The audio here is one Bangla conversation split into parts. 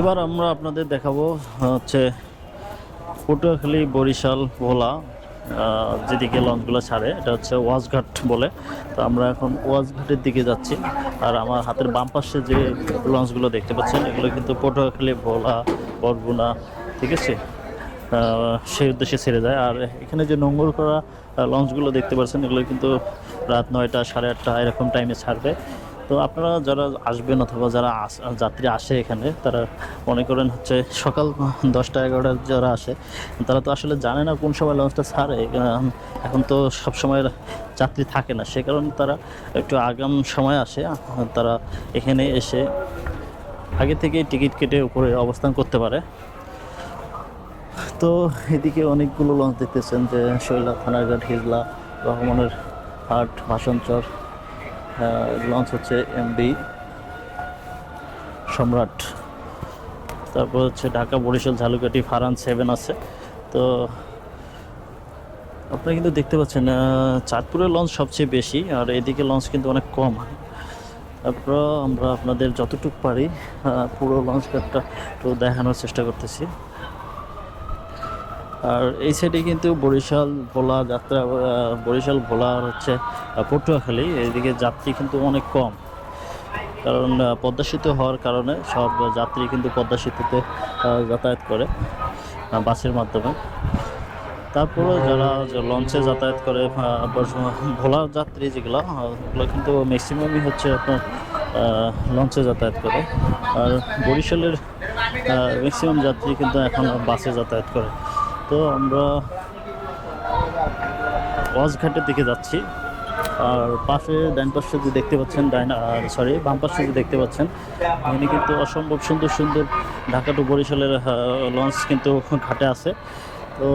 এবার আমরা আপনাদের দেখাবো হচ্ছে পটুয়াখালী বরিশাল ভোলা যেদিকে লঞ্চগুলো ছাড়ে, এটা হচ্ছে ওয়াজঘাট বলে। তো আমরা এখন ওয়াজঘাটের দিকে যাচ্ছি, আর আমার হাতের বাম পাশে যে লঞ্চগুলো দেখতে পাচ্ছেন, এগুলো কিন্তু পটুয়াখালী, ভোলা, বরগুনা, ঠিক আছে? সেই উদ্দেশ্যে ছেড়ে যায়। আর এখানে যে নোংর করা লঞ্চগুলো দেখতে পাচ্ছেন, এগুলো কিন্তু রাত নয়টা, সাড়ে আটটা, এরকম টাইমে ছাড়বে। তো আপনারা যারা আসবেন অথবা যারা যাত্রী আসে এখানে, তারা মনে করেন হচ্ছে সকাল দশটা এগারোটা যারা আসে, তারা তো আসলে জানে না কোন সময় লঞ্চটা ছাড়ে। এখন তো সব সময় যাত্রী থাকে না। সে কারণে তারা একটু আগাম সময় আসে, তারা এখানে এসে আগে থেকে টিকিট কেটে উপরে অবস্থান করতে পারে। তো এদিকে অনেকগুলো লঞ্চ দেখতেছেন যে শৈলা থানাঘাট হিজলা, রহমানের হাট ভাষণচর লঞ্চ হচ্ছে এমবি সম্রাট। তারপর হচ্ছে ঢাকা বরিশাল ঝালুকাঠি ফারান সেভেন আছে। তো আপনারা কিন্তু দেখতে পাচ্ছেন চাঁদপুরের লঞ্চ সবচেয়ে বেশি আর এদিকে লঞ্চ কিন্তু অনেক কম। তারপর আমরা আপনাদের যতটুকু পারি পুরো লঞ্চ ঘাটটা একটু দেখানোর চেষ্টা করতেছি। আর এই সাইডে কিন্তু বরিশাল ভোলা যাত্রা বরিশাল ভোলা আর হচ্ছে পটুয়াখালী। এইদিকে যাত্রী কিন্তু অনেক কম। কারণ পদ্মা সেতু হওয়ার কারণে সব যাত্রী কিন্তু পদ্মা সেতুতে যাতায়াত করে বাসের মাধ্যমে। তারপরে যারা লঞ্চে যাতায়াত করে ভোলা যাত্রী যেগুলো ওগুলো কিন্তু ম্যাক্সিমামই হচ্ছে আপনার লঞ্চে যাতায়াত করে। আর বরিশালের ম্যাক্সিমাম যাত্রী কিন্তু এখন বাসে যাতায়াত করে। তো আমরা ওয়াজঘাটের দিকে যাচ্ছি। আর পাশে ডান পাশে যে দেখতে পাচ্ছেন ডাইন সরি, বাম পাশে যে দেখতে পাচ্ছেন, এখানে কিন্তু অসম্ভব সুন্দর সুন্দর ঢাকা টু বরিশালের লঞ্চ কিন্তু ঘাটে আছে। তো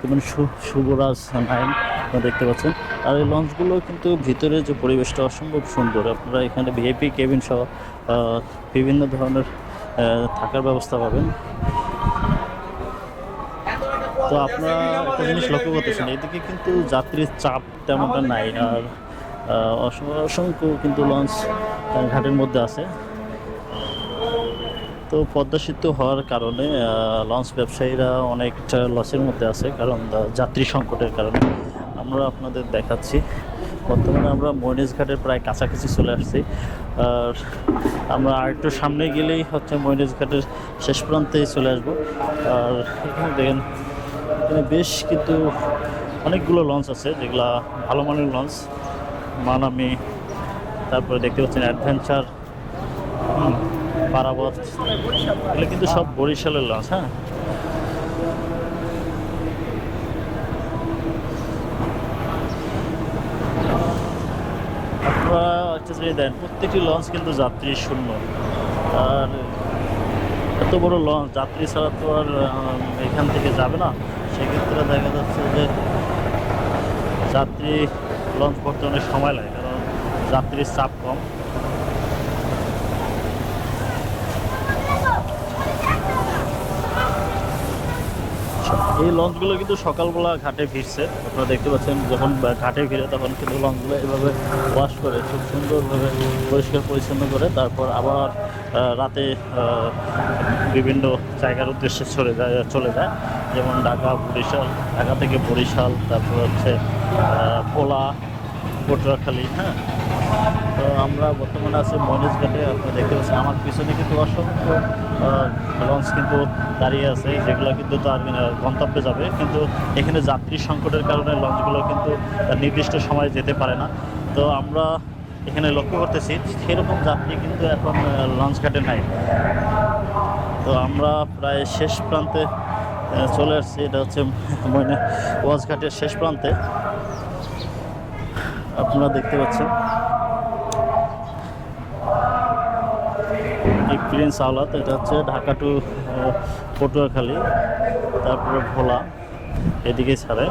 যেমন শুভরাজ নাইন দেখতে পাচ্ছেন। আর এই লঞ্চগুলো কিন্তু ভিতরে যে পরিবেশটা অসম্ভব সুন্দর। আপনারা এখানে ভিআইপি কেবিন সহ বিভিন্ন ধরনের থাকার ব্যবস্থা পাবেন। তো আপনারা একটা জিনিস লক্ষ্য করতেছেন, এদিকে কিন্তু যাত্রীর চাপ তেমনটা নাই আর অসংখ্য কিন্তু লঞ্চ ঘাটের মধ্যে আছে। তো পদ্মা সেতু হওয়ার কারণে লঞ্চ ব্যবসায়ীরা অনেকটা লসের মধ্যে আছে কারণ যাত্রী সংকটের কারণে। আমরা আপনাদের দেখাচ্ছি, বর্তমানে আমরা ময়নিজ ঘাটের প্রায় কাছাকাছি চলে আসছি। আর আমরা আর একটু সামনে গেলেই হচ্ছে ময়নিজ ঘাটের শেষ প্রান্তেই চলে আসব। আর এখানে দেখেন এখানে বেশ কিন্তু অনেকগুলো লঞ্চ আছে, যেগুলা ভালো মানের লঞ্চ মানামি, তারপরে দেখতে পাচ্ছেন অ্যাডভেঞ্চার পারাবত এগুলো কিন্তু সব বরিশালের লঞ্চ হ্যাঁ? আপনারা একটা দেন, প্রত্যেকটি লঞ্চ কিন্তু যাত্রী শূন্য। আর এত বড় লঞ্চ যাত্রী ছাড়া তো আর এখান থেকে যাবে না। সেক্ষেত্রে দেখা যাচ্ছে যে যাত্রী লঞ্চ করতে অনেক সময় লাগে কারণ যাত্রীর চাপ কম। এই লঞ্চগুলো কিন্তু সকালবেলা ঘাটে ভিড়ছে। আপনারা দেখতে পাচ্ছেন যখন ঘাটে ফিরে তখন কিন্তু লঞ্চগুলো এভাবে ওয়াশ করে খুব সুন্দরভাবে পরিষ্কার পরিচ্ছন্ন করে তারপর আবার রাতে বিভিন্ন জায়গার উদ্দেশ্যে চলে যায় চলে যায়। যেমন ঢাকা বরিশাল, ঢাকা থেকে বরিশাল, তারপর হচ্ছে ভোলা পটুয়াখালী হ্যাঁ? তো আমরা বর্তমানে আছি ময়নিজ ঘাটে আপনি দেখতে পাচ্ছেন আমার পিছনে কিন্তু অসংখ্য লঞ্চ কিন্তু দাঁড়িয়ে আছে যেগুলো কিন্তু তার আহ, গন্তব্যে যাবে। কিন্তু এখানে যাত্রী সংকটের কারণে লঞ্চগুলো কিন্তু নির্দিষ্ট সময়ে যেতে পারে না। তো আমরা এখানে লক্ষ্য করতেছি সেরকম যাত্রী কিন্তু এখন লঞ্চ ঘাটে নাই। তো আমরা প্রায় শেষ প্রান্তে চলে আসছি এটা হচ্ছে ময়না ওয়াজঘাটের শেষ প্রান্তে। আপনারা দেখতে পাচ্ছেন। প্রিন্স আওলাত এটা হচ্ছে ঢাকা টু পটুয়াখালী, তারপরে ভোলা, এদিকে ছাড়ে।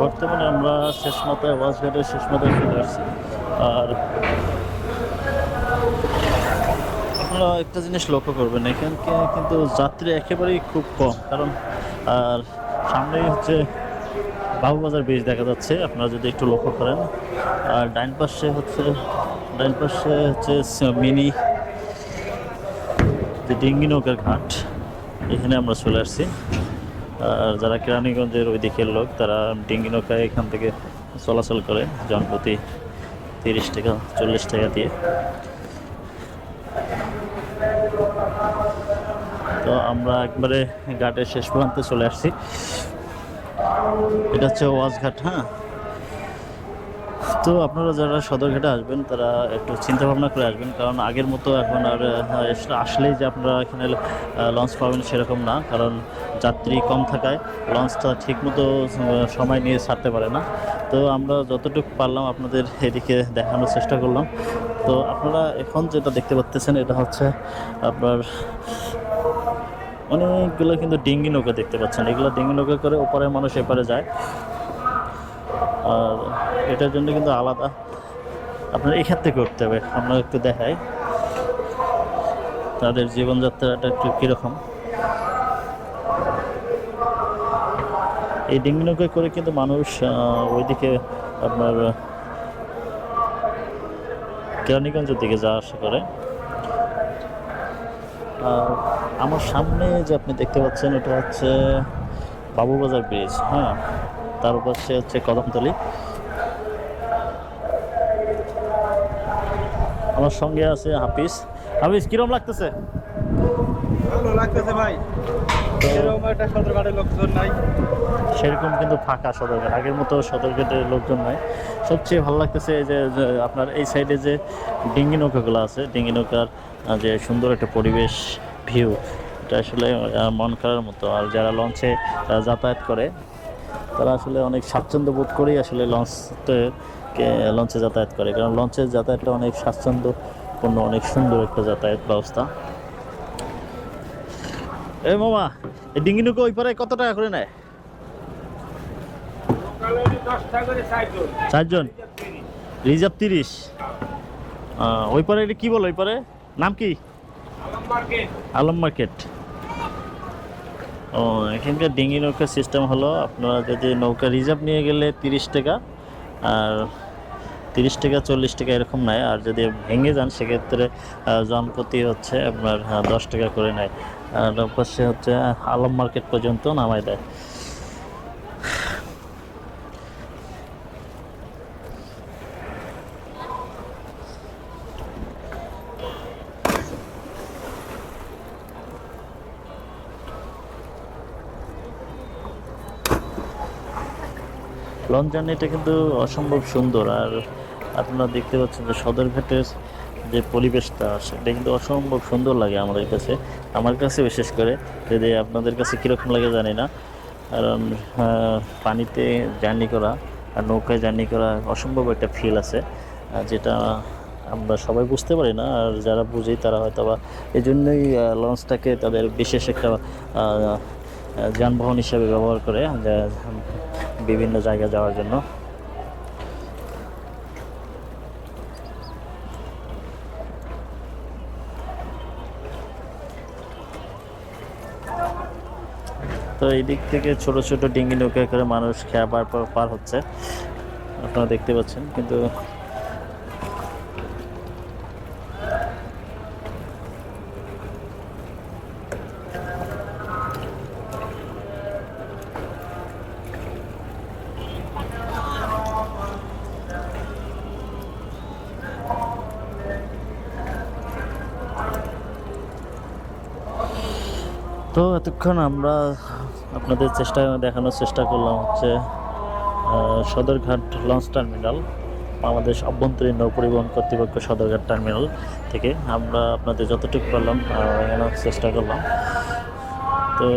বর্তমানে আমরা শেষ মাথায় ওয়াজঘাটের শেষ মাথায় চলে আসছি। আর আপনারা একটা জিনিস লক্ষ্য করবেন এখানকে কিন্তু যাত্রী একেবারেই খুব কম। কারণ, আর সামনেই হচ্ছে বাবুবাজার ব্রিজ দেখা যাচ্ছে। আপনারা যদি একটু লক্ষ্য করেন, আর ডাইন পাশে হচ্ছে, ডাইন পাশে হচ্ছে মিনি যে ডিঙ্গি নৌকার ঘাট, এখানে আমরা চলে আসছি। আর যারা কেরানীগঞ্জের ওই দিকের লোক, তারা ডিঙ্গি নৌকায় এখান থেকে চলাচল করে, জনপ্রতি তিরিশ টাকা, চল্লিশ টাকা দিয়ে। তো আমরা একবারে ঘাটের শেষ প্রান্তে চলে আসছি। এটা হচ্ছে ওয়াজঘাট হ্যাঁ? তো আপনারা যারা সদরঘাটে আসবেন, তারা একটু চিন্তা ভাবনা করে আসবেন, কারণ আগের মতো এখন আর আসলেই যে আপনারা এখানে লঞ্চ পাবেন সেরকম না, কারণ যাত্রী কম থাকায় লঞ্চটা ঠিকমতো সময় নিয়ে ছাড়তে পারে না। তো আমরা যতটুকু পারলাম আপনাদের এদিকে দেখানোর চেষ্টা করলাম। তো আপনারা এখন যেটা দেখতে পাচ্ছেন এটা হচ্ছে আপনার অনেকগুলো কিন্তু ডিঙ্গি নৌকা দেখতে পাচ্ছেন। এগুলো ডিঙ্গি নৌকা করে ওপারে মানুষ এপারে যায়। আর এটার জন্য কিন্তু আলাদা। আপনার এখান থেকে করতে হবে, আমরা একটু দেখাই। তাদের জীবনযাত্রাটা একটু কীরকম। এই ডিঙ্গি নৌকায় করে কিন্তু মানুষ ওইদিকে আপনার কেরানীগঞ্জের দিকে যাওয়া আসা করে। আর আমার সামনে যে আপনি দেখতে পাচ্ছেন, এটা হচ্ছে বাবুবাজার ব্রিজ হ্যাঁ? তার পাশে হচ্ছে কদমতলি। আমার সঙ্গে আছে হাফিজ। হাফিজ, কিরম লাগতেছে? ভালো লাগতেছে ভাই। সেরকম কিন্তু ফাঁকা সদরঘাট আগের মতো সদরঘাটের লোকজন নাই। সবচেয়ে ভালো লাগতেছে যে আপনার এই সাইডে যে ডিঙ্গি নৌকাগুলো আছে, ডিঙ্গি নৌকার যে সুন্দর একটা পরিবেশ ভিউ এটা আসলে মন করার মতো। আর যারা লঞ্চে যাতায়াত করে, তারা আসলে অনেক স্বাচ্ছন্দ্য বোধ করেই আসলে লঞ্চতে লঞ্চে যাতায়াত করে। কারণ লঞ্চের যাতায়াতটা অনেক স্বাচ্ছন্দ্যপূর্ণ, অনেক সুন্দর একটা যাতায়াত ব্যবস্থা। এই মামা এই ডিঙ্গি নৌকা ওই পারে কত টাকা করে নেয়? চারজন? রিজার্ভ তিরিশ। ওই পারে এটা কি বলো ওই পারে? নাম কি? আলম মার্কেট। ও এখানকার ডিঙ্গি নৌকার সিস্টেম হলো আপনারা যদি নৌকা রিজার্ভ নিয়ে গেলে তিরিশ টাকা আর তিরিশ টাকা চল্লিশ টাকা এরকম নেয় আর যদি ভেঙে যান সেক্ষেত্রে আহ, জনপ্রতি হচ্ছে আপনার দশ টাকা করে নেয়। আর পাশে হচ্ছে আলম মার্কেট পর্যন্ত নামায় দেয়। লঞ্চ জার্নিটা কিন্তু অসম্ভব সুন্দর, আর আপনারা দেখতে পাচ্ছেন যে সদরঘাটের যে পরিবেশটা সেটা কিন্তু অসম্ভব সুন্দর লাগে আমাদের কাছে। আমার কাছে বিশেষ করে, যদি আপনাদের কাছে কীরকম লাগে জানি না। কারণ পানিতে জার্নি করা আর নৌকায় জার্নি করা অসম্ভব একটা ফিল আছে। যেটা আমরা সবাই বুঝতে পারি না, আর যারা বুঝি তারা হয়তো বা এই জন্যই লঞ্চটাকে তাদের বিশেষ একটা যানবাহন হিসাবে ব্যবহার করে বিভিন্ন জায়গায় যাওয়ার জন্য। তো এই দিক থেকে ছোট ছোট ডিঙ্গি নৌকা করে মানুষ খেয়া পার পার- পার হচ্ছে। আপনারা দেখতে পাচ্ছেন, কিন্তু তো এতক্ষণ আমরা আপনাদের চেষ্টা দেখানোর চেষ্টা করলাম হচ্ছে সদরঘাট লঞ্চ টার্মিনাল, বাংলাদেশ অভ্যন্তরীণ নৌ পরিবহন কর্তৃপক্ষ সদরঘাট টার্মিনাল থেকে। আমরা আপনাদের যতটুকু পারলাম জানার চেষ্টা করলাম। তো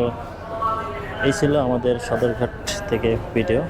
এই ছিল আমাদের সদরঘাট থেকে ভিডিও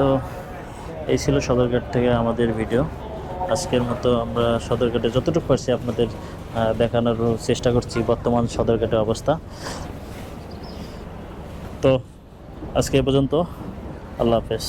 তো এই ছিল সদরঘাট থেকে আমাদের ভিডিও। আজকের মতো আমরা সদরঘাটে যতটুকু পারছি আপনাদের দেখানোর চেষ্টা করছি বর্তমান সদরঘাটের অবস্থা। তো আজকে এ পর্যন্ত, আল্লাহ হাফেজ।